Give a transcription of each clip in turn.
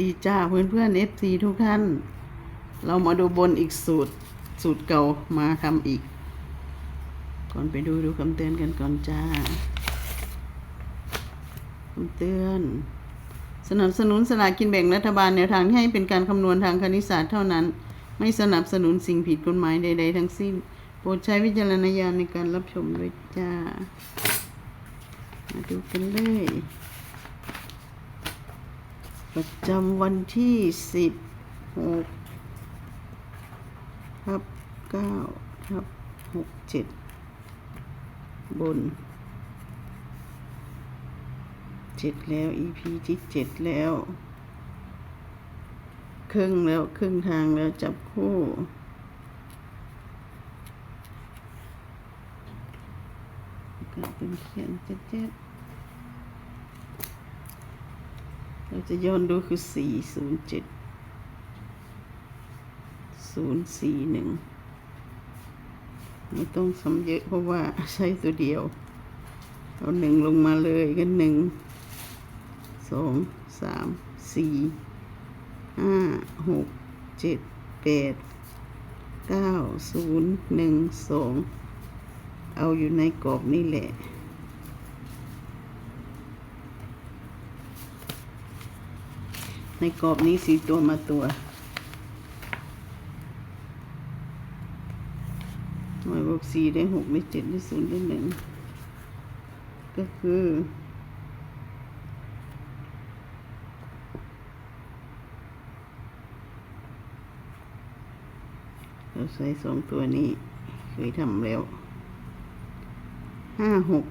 ดีจ้าเพื่อนเพื่อนเอฟซีทุกท่าน เรามาดูบนอีกสูตร สูตรเก่ามาทำอีก ก่อนไปดูดูคำเตือนกันก่อนจ้าคำเตือน สนับสนุนสลากกินแบ่งรัฐบาลแนวทางที่ให้เป็นการคำนวณทางคณิตศาสตร์เท่านั้น ไม่สนับสนุนสิ่งผิดกฎหมายใด ๆ ทั้งสิ้น โปรดใช้วิจารณญาณในการรับชมด้วยจ้า มาดูกันเลย ประจำวันที่สิบหกทับเก้าทับหกเจ็ดบนเจ็ดแล้ว EP ที่เจ็ดแล้ว ครึ่งแล้ว ครึ่งทางแล้วจับคู่ก็เป็นเขียนเจ็ดๆ เราจะย้อนดูคือสี่ศูนย์เจ็ดศูนย์สี่หนึ่งไม่ต้องซ้ำเยอะเพราะว่าใช้ตัวเดียว เอาหนึ่งลงมาเลยกันหนึ่งสองสามสี่ห้าหกเจ็ดแปดเก้าศูนย์หนึ่งสองเอาอยู่ในกรอบนี่แหละ ในกรอบนี้สีตัวมาตัวหน่วยบวกสี่ได้หกได้เจ็ดได้ศูนย์ได้หนึ่งก็คือเราใส่สองตัวนี้เคยทำแล้วห้าหก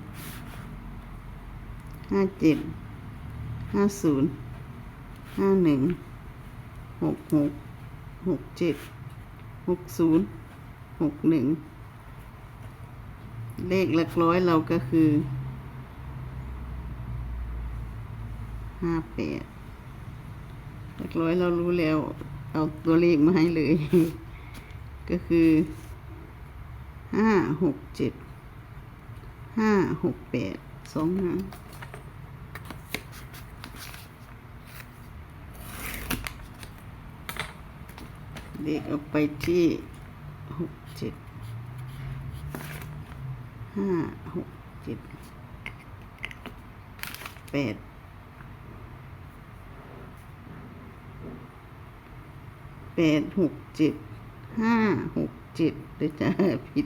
ห้าเจ็ดห้าศูนย์ ห้าหนึ่งหกหกหกเจ็ดหกศูนย์หกหนึ่งเลขหลักร้อยเราก็คือห้าแปดหลักร้อยเรารู้แล้ว เอาตัวเลขมาให้เลย ก็คือห้าหกเจ็ดห้าหกแปดสองห้า เด็กเอาไปที่หกเจ็ดห้าหกเจ็ดแปดแปดหกเจ็ดห้าหกเจ็ดเดี๋ยวจะผิด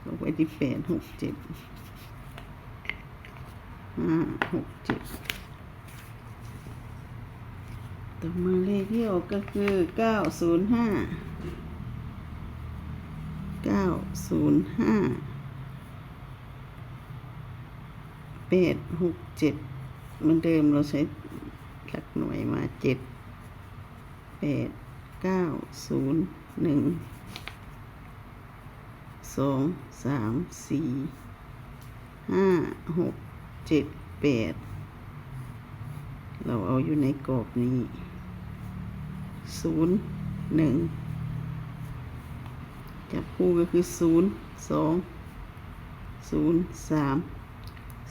เอาไว้ที่แปดหกเจ็ดห้าหกเจ็ด ต่อมาเลขที่ออกก็คือเก้าศูนย์ห้าเก้าศูนย์ห้าแปดหกเจ็ดเหมือนเดิมเราใช้หลักหน่วยมาเจ็ดแปดเก้าศูนย์หนึ่งสองสามสี่ห้าหกเจ็ดแปดเราเอาอยู่ในกรอบนี้ ศูนย์หนึ่งจับคู่ก็คือศูนย์สองศูนย์สาม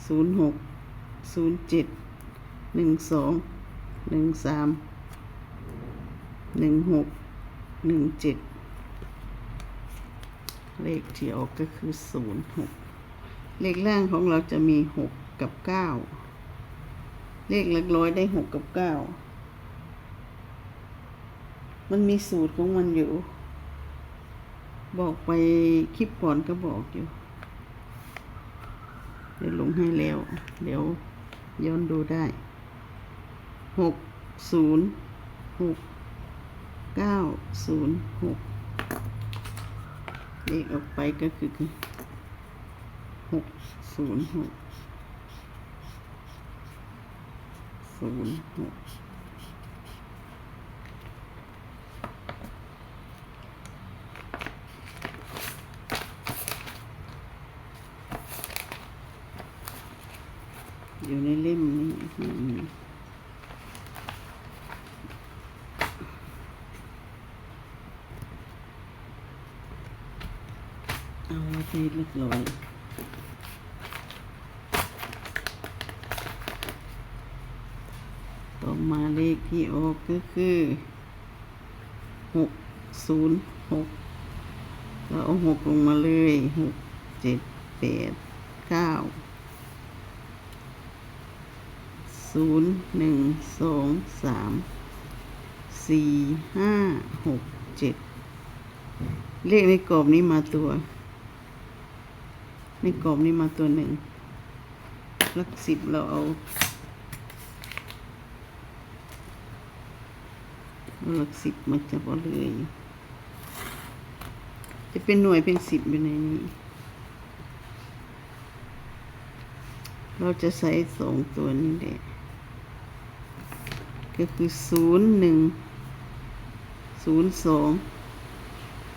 ศูนย์หกศูนย์เจ็ดหนึ่งสองหนึ่งสามหนึ่งหกหนึ่งเจ็ดเลขที่ออกก็คือศูนย์หกเลขล่างของเราจะมีหกกับเก้าเลขหลักร้อยได้หกกับเก้า มันมีสูตรของมันอยู่ บอกไปคลิปก่อนก็บอกอยู่ เดี๋ยวลงให้แล้ว เดี๋ยวย้อนดูได้หกศูนย์หกเก้าศูนย์หกเลขออกไปก็คือหกศูนย์หกศูนย์หก อยู่ในเล่มนี้เอาไว้ให้เรียบร้อยต่อมาเลขที่ออกก็คือหกศูนย์หกเราเอาหกลงมาเลยหกเจ็ดแปดเก้า ศูนย์หนึ่งสองสามสี่ห้าหกเจ็ดเลขในกรอบนี้มาตัว ในกรอบนี้มาตัวหนึ่งหลักสิบเราเอาเอาหลักสิบมาจับเอาเลย จะเป็นหน่วยเป็นสิบอยู่ในนี้ เราจะใส่สองตัวนี้แหละ ก็คือศูนย์หนึ่งศูนย์สอง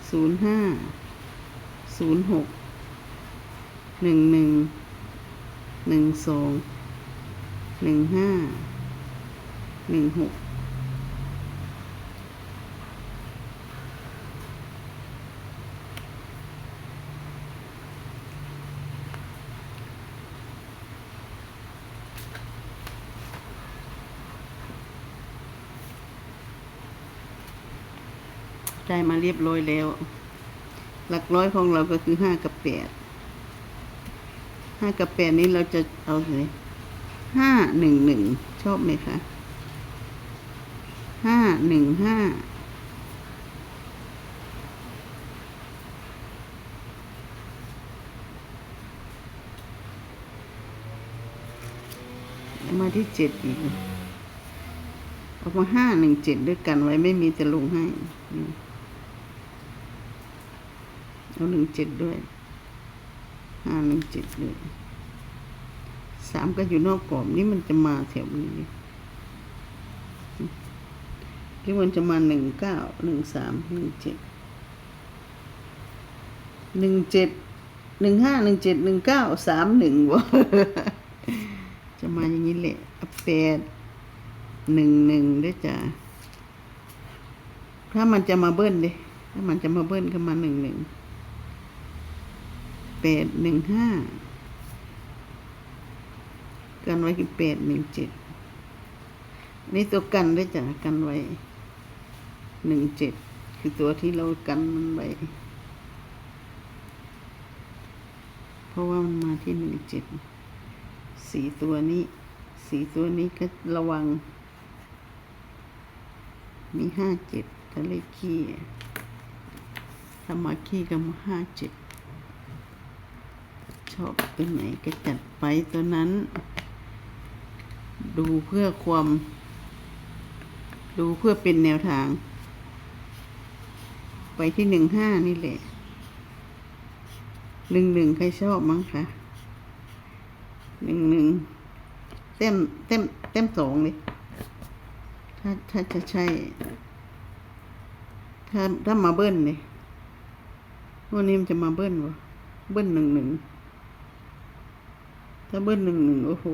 ศูนย์ห้าศูนย์หกหนึ่งหนึ่งหนึ่งสองหนึ่งห้าหนึ่งหก ได้มาเรียบร้อยแล้ว หลักร้อยของเราก็คือห้ากับแปดห้ากับแปดนี้เราจะเอาเลยห้าหนึ่งหนึ่งชอบไหมคะห้าหนึ่งห้ามาที่เจ็ดอีกออกมาห้าหนึ่งเจ็ดด้วยกันไว้ไม่มีจะลงให้ เอาหนึ่งเจ็ดด้วยห้าหนึ่งเจ็ดเลยสามก็อยู่นอกกรอบนี่มันจะมาแถวนี้หรือมันจะมาหนึ่งเก้าหนึ่งสามหนึ่งเจ็ดหนึ่งเจ็ดหนึ่งห้าหนึ่งเจ็ดหนึ่งเก้าสามหนึ่งวะจะมาอย่างนี้แหละแปดหนึ่งหนึ่งได้จ้ะถ้ามันจะมาเบิ้ลดิถ้ามันจะมาเบิ้ลก็มาหนึ่งหนึ่ง แปดหนึ่งห้ากันไว้คือแปดหนึ่งเจ็ดนี่ตัวกันด้วยจ้ะกันไว้หนึ่งเจ็ดคือตัวที่เรากันมันไว้เพราะว่ามันมาที่หนึ่งเจ็ดสีตัวนี้ สีตัวนี้ก็ระวัง มีห้าเจ็ดถ้าเลขี้ถ้ามาขี้ก็มาห้าเจ็ด อบตัวไหนก็จัดไปตัวนั้น ดูเพื่อความ ดูเพื่อเป็นแนวทาง ไปที่หนึ่งห้านี่แหละหนึ่งหนึ่งใครชอบมั้งคะหนึ่งหนึ่งเต็มเต็มเต็มสองเลยถ้าถ้าจะใช่ ถ้าถ้ามาเบิ้ลเลยวันนี้มันจะมาเบิ้ลวะเบิ้ลหนึ่งหนึ่ง ถ้าเบิ้ลหนึ่งหนึ่งโอ้โห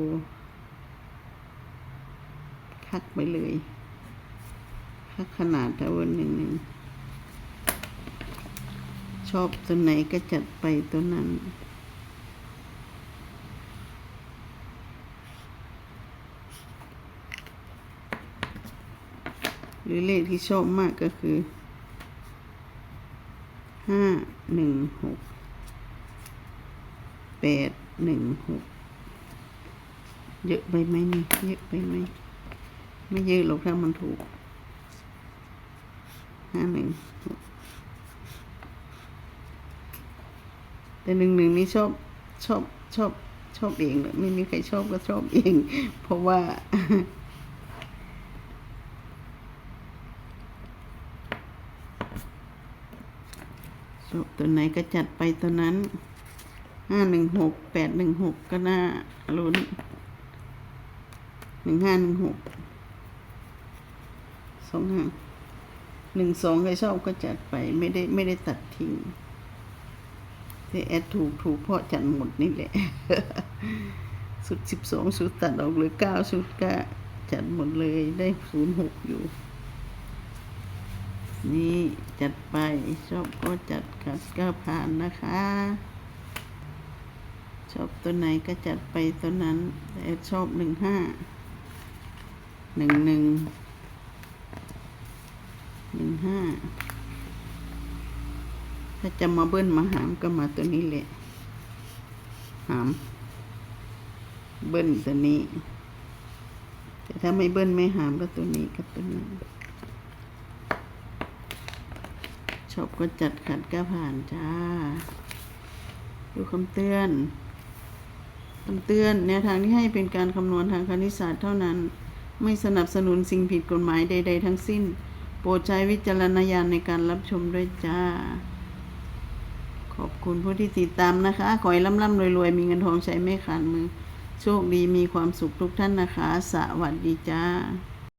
คักไปเลย คักขนาดถ้าเบิ้ลหนึ่งหนึ่ง ชอบตัวไหนก็จัดไปตัวนั้นหรือเลขที่ชอบมากก็คือ ห้าหนึ่งหก แปดหนึ่งหก เยอะไปไหมนี่เยอะไปไหมไม่เยอะหรอกถ้ามันถูกห้าหนึ่งแต่หนึ่งหนึ่งนี่ชอบชอบชอบชอบเองเลยไม่มีใครชอบก็ชอบเอง เพราะว่า ชอบตัวไหนก็จัดไปตัวนั้นห้าหนึ่งหกแปดหนึ่งหกก็น่าลุ้น หนึ่งห้าหนึ่งหกสองห้าหนึ่งสองใครชอบก็จัดไปไม่ได้ไม่ได้ตัดทิ้งแต่แอดถูกถูกเพราะจัดหมดนี่แหละสุดสิบสองสุดตัดออกเหลยเก้าสุดก็จัดหมดเลยได้ศูนย์หกอยู่ นี่จัดไปชอบก็จัดกัดก็ผ่านนะคะ ชอบตัวไหนก็จัดไปตัวนั้นแต่ชอบหนึ่งห้า หนึ่งหนึ่งหนึ่งห้าถ้าจะมาเบิ้ลมาหามก็มาตัวนี้แหละ หาม เบิ้ลตัวนี้ แต่ถ้าไม่เบิ้ลไม่หามก็ตัวนี้กับตัวนี้ชอบก็จัดขัดก็ผ่านจ้า ดูคำเตือนคำเตือนแนวทางที่ให้เป็นการคำนวณทางคณิตศาสตร์เท่านั้น ไม่สนับสนุนสิ่งผิดกฎหมายใด ๆ ทั้งสิ้น โปรดใช้วิจารณญาณในการรับชมด้วยจ้า ขอบคุณผู้ที่ติดตามนะคะ ขอให้ร่ำๆรวยๆ มีเงินทองใช้ไม่ขาดมือ โชคดีมีความสุขทุกท่านนะคะ สวัสดีจ้า